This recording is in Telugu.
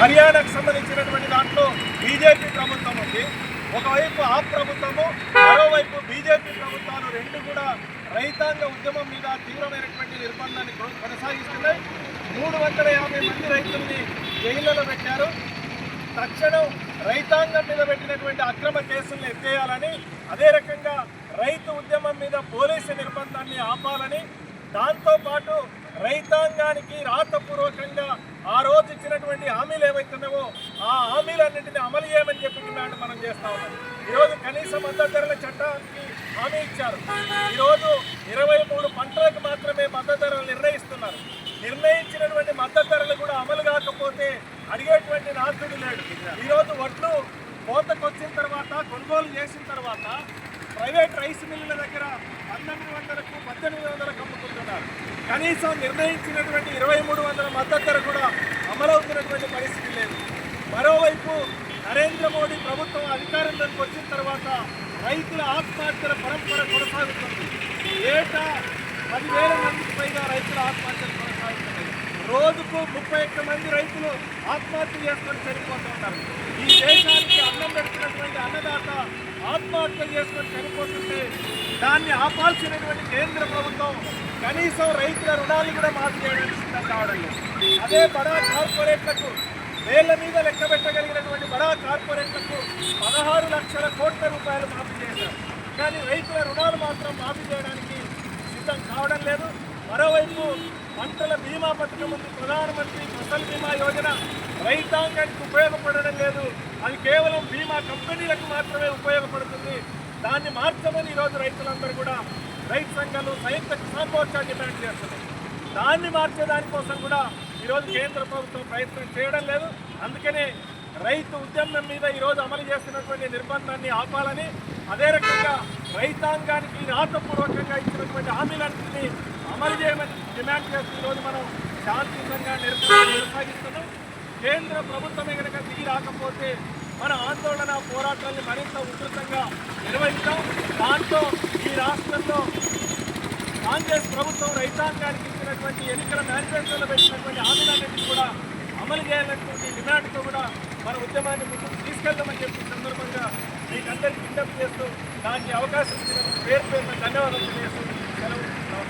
హర్యానాకు సంబంధించినటువంటి దాంట్లో బీజేపీ ప్రభుత్వం ఉంది. ఒకవైపు ఆ ప్రభుత్వము మరోవైపు బీజేపీ ప్రభుత్వాలు రెండు కూడా రైతాంగ ఉద్యమం మీద తీవ్రమైనటువంటి నిర్బంధాన్ని కొ- కొనసాగిస్తున్నాయి. మూడు వందల యాభై మంది రైతుల్ని జైళ్ళలో పెట్టారు. తక్షణం రైతాంగం మీద పెట్టినటువంటి అక్రమ కేసులను ఎత్తేయాలని అదే రకంగా రైతు ఉద్యమం మీద పోలీసు నిర్బంధాన్ని ఆపాలని దాంతోపాటు రైతాంగానికి రాతపూర్వకంగా ఆ రోజు ఇచ్చినటువంటి హామీలు ఏవైతున్నావో ఆ హామీలన్నింటినీ అమలు చేయమని చెప్పి డిమాండ్ మనం చేస్తా ఉన్నాం. ఈరోజు కనీస మద్దతు ధరల చట్టానికి హామీ ఇచ్చారు. ఈరోజు ఇరవై మూడు పంటలకు మాత్రమే మద్దతు ధరలు నిర్ణయిస్తున్నారు. నిర్ణయించినటువంటి మద్దతు ధరలు కూడా అమలు కాకపోతే అడిగేటువంటి నాథుడు లేడు. ఈరోజు వడ్లు కోతకు వచ్చిన తర్వాత కొనుగోలు చేసిన తర్వాత ప్రైవేట్ రైస్ మిల్లుల దగ్గర పంతొమ్మిది వందలకు పద్దెనిమిది వందలకు కనీసం నిర్ణయించినటువంటి ఇరవై మూడు వందల మద్దతు ధర కూడా అమలవుతున్నటువంటి పరిస్థితి లేదు. మరోవైపు నరేంద్ర మోడీ ప్రభుత్వం అధికారంలోకి వచ్చిన తర్వాత రైతుల ఆత్మహత్యల పరంపర కొనసాగుతుంది. ఏటా పదివేల మందికి పైగా రైతుల ఆత్మహత్యలు కొనసాగుతున్నాయి. రోజుకు ముప్పై ఒక్క మంది రైతులు ఆత్మహత్య చేసుకొని చనిపోతుంటారు ఈ దేశానికి అన్నం పెడుతున్నటువంటి అన్నదాత ఆత్మహత్య చేసుకొని చనిపోతుంటే దాన్ని ఆపాల్సినటువంటి కేంద్ర ప్రభుత్వం కనీసం రైతుల రుణాలు కూడా మాఫీ చేయడానికి సిద్ధం కావడం లేదు. అదే బడా కార్పొరేట్లకు వేళ్ళ మీద లెక్క పెట్టగలిగినటువంటి బడా కార్పొరేట్లకు పదహారు లక్షల కోట్ల రూపాయలు మాఫీ చేశారు. కానీ రైతుల రుణాలు మాత్రం మాఫీ చేయడానికి సిద్ధం కావడం లేదు. మరోవైపు పంటల బీమా పథకం ఉంది. ప్రధానమంత్రి ఫసల్ బీమా యోజన రైతాంగానికి ఉపయోగపడడం లేదు. అది కేవలం బీమా కంపెనీలకు మాత్రమే ఉపయోగపడుతుంది. దాన్ని మార్చమని ఈరోజు రైతులందరూ కూడా రైతు సంఘాలు సంయుక్త కిసాన్ మోర్చా డిమాండ్ చేస్తున్నాయి దాన్ని మార్చేదానికోసం కూడా ఈరోజు కేంద్ర ప్రభుత్వం ప్రయత్నం చేయడం లేదు. అందుకనే రైతు ఉద్యమం మీద ఈరోజు అమలు చేస్తున్నటువంటి నిర్బంధాన్ని ఆపాలని అదే రకంగా రైతాంగానికి రాతపూర్వకంగా ఇచ్చినటువంటి హామీలన్నింటినీ అమలు చేయమని డిమాండ్ చేస్తూ ఈరోజు మనం శాంతియుతంగా నిరసన కొనసాగిస్తున్నాం. కేంద్ర ప్రభుత్వమే కనుక దిగి రాకపోతే మన ఆందోళన పోరాటాన్ని మరింత ఉధృతంగా నిర్వహిస్తాం. దాంతో రాష్ట్రంలో కాంగ్రెస్ ప్రభుత్వం రైతాంగానికి ఇచ్చినటువంటి ఎన్నికల మేనిఫెస్టోలో పెట్టినటువంటి హామీలన్నింటినీ కూడా అమలు చేయాలన్నటువంటి డిమాండ్తో కూడా మన ఉద్యమాన్ని ముందుకు తీసుకెళ్దామని చెప్పి సందర్భంగా మీకు అందరికీ విజ్ఞప్తి చేస్తూ దానికి అవకాశం ఇచ్చిన పేరు పేరున ధన్యవాదాలు తెలియజేస్తూ సెలవు నమస్కారం